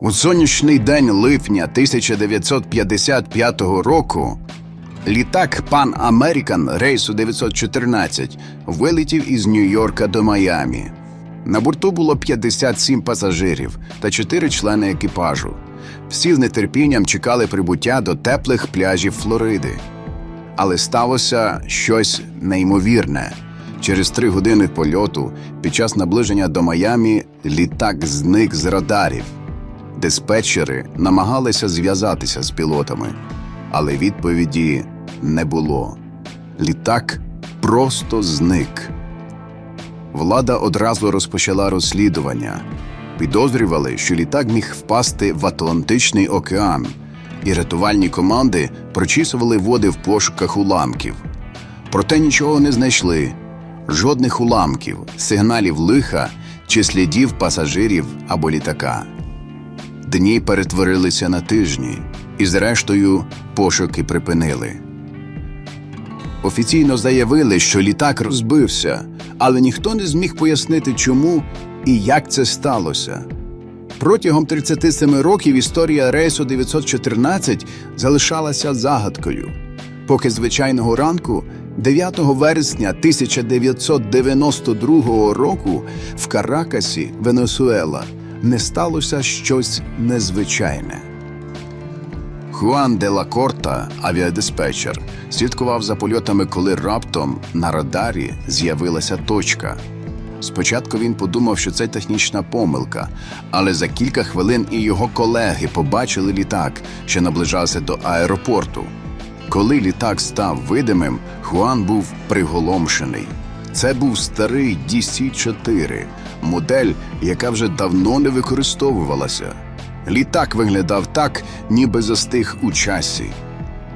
У сонячний день липня 1955 року літак Pan American рейсу 914 вилетів із Нью-Йорка до Майамі. На борту було 57 пасажирів та 4 члени екіпажу. Всі з нетерпінням чекали прибуття до теплих пляжів Флориди. Але сталося щось неймовірне. Через три години польоту під час наближення до Майамі літак зник з радарів. Диспетчери намагалися зв'язатися з пілотами, але відповіді не було. Літак просто зник. Влада одразу розпочала розслідування. Підозрювали, що літак міг впасти в Атлантичний океан, і рятувальні команди прочісували води в пошуках уламків. Проте нічого не знайшли жодних уламків, сигналів лиха чи слідів пасажирів або літака. Дні перетворилися на тижні, і зрештою пошуки припинили. Офіційно заявили, що літак розбився, але ніхто не зміг пояснити, чому і як це сталося. Протягом 37 років історія рейсу 914 залишалася загадкою, поки звичайного ранку, 9 вересня 1992 року, в Каракасі, Венесуела, не сталося щось незвичайне. Хуан де ла Корта, авіадиспетчер, слідкував за польотами, коли раптом на радарі з'явилася точка. Спочатку він подумав, що це технічна помилка, але за кілька хвилин і його колеги побачили літак, що наближався до аеропорту. Коли літак став видимим, Хуан був приголомшений. Це був старий DC-4, модель, яка вже давно не використовувалася. Літак виглядав так, ніби застиг у часі.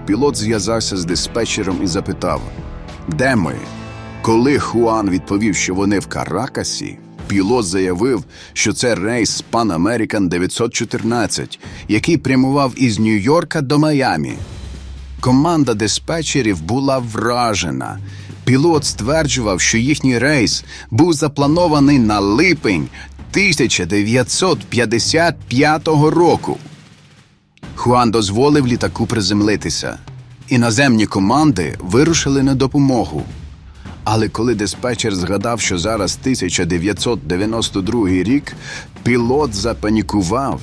Пілот зв'язався з диспетчером і запитав: Де ми? Коли Хуан відповів, що вони в Каракасі, пілот заявив, що це рейс Pan American 914, який прямував із Нью-Йорка до Майамі. Команда диспетчерів була вражена. Пілот стверджував, що їхній рейс був запланований на липень 1955 року. Хуан дозволив літаку приземлитися. Іноземні команди вирушили на допомогу. Але коли диспетчер згадав, що зараз 1992 рік, пілот запанікував.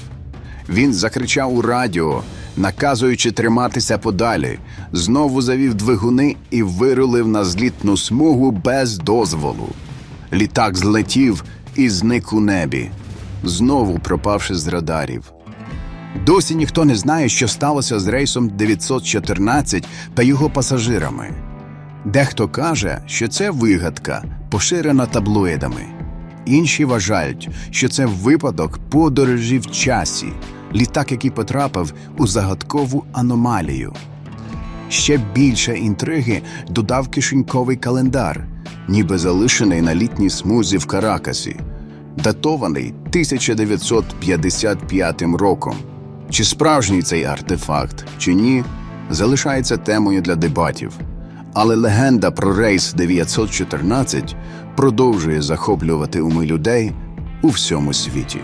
Він закричав у радіо, наказуючи триматися подалі, знову завів двигуни і вирулив на злітну смугу без дозволу. Літак злетів і зник у небі, знову пропавши з радарів. Досі ніхто не знає, що сталося з рейсом 914 та його пасажирами. Дехто каже, що це вигадка, поширена таблоїдами. Інші вважають, що це випадок подорожі в часі, літак, який потрапив у загадкову аномалію. Ще більше інтриги додав кишеньковий календар, ніби залишений на літній смузі в Каракасі, датований 1955 роком. Чи справжній цей артефакт, чи ні, залишається темою для дебатів. Але легенда про рейс 914 продовжує захоплювати уми людей у всьому світі.